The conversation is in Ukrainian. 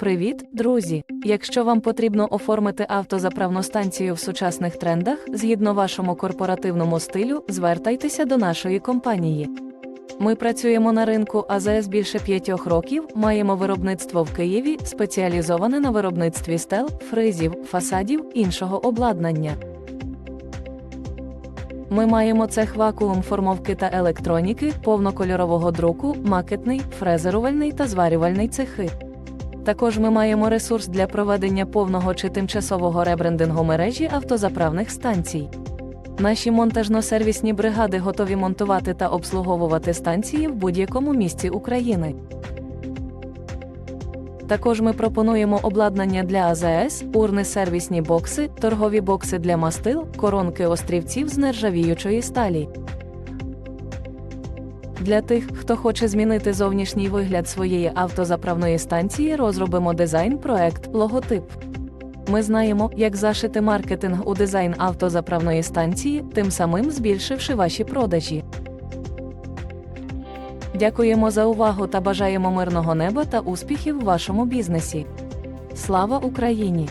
Привіт, друзі! Якщо вам потрібно оформити автозаправну станцію в сучасних трендах, згідно вашому корпоративному стилю, звертайтеся до нашої компанії. Ми працюємо на ринку АЗС більше п'ятьох років, маємо виробництво в Києві, спеціалізоване на виробництві стел, фризів, фасадів, іншого обладнання. Ми маємо цех вакуум формовки та електроніки, повнокольорового друку, макетний, фрезерувальний та зварювальний цехи. Також ми маємо ресурс для проведення повного чи тимчасового ребрендингу мережі автозаправних станцій. Наші монтажно-сервісні бригади готові монтувати та обслуговувати станції в будь-якому місці України. Також ми пропонуємо обладнання для АЗС, урни сервісні бокси, торгові бокси для мастил, коронки острівців з нержавіючої сталі. Для тих, хто хоче змінити зовнішній вигляд своєї автозаправної станції, розробимо дизайн, проект, логотип. Ми знаємо, як зашити маркетинг у дизайн автозаправної станції, тим самим збільшивши ваші продажі. Дякуємо за увагу та бажаємо мирного неба та успіхів в вашому бізнесі. Слава Україні!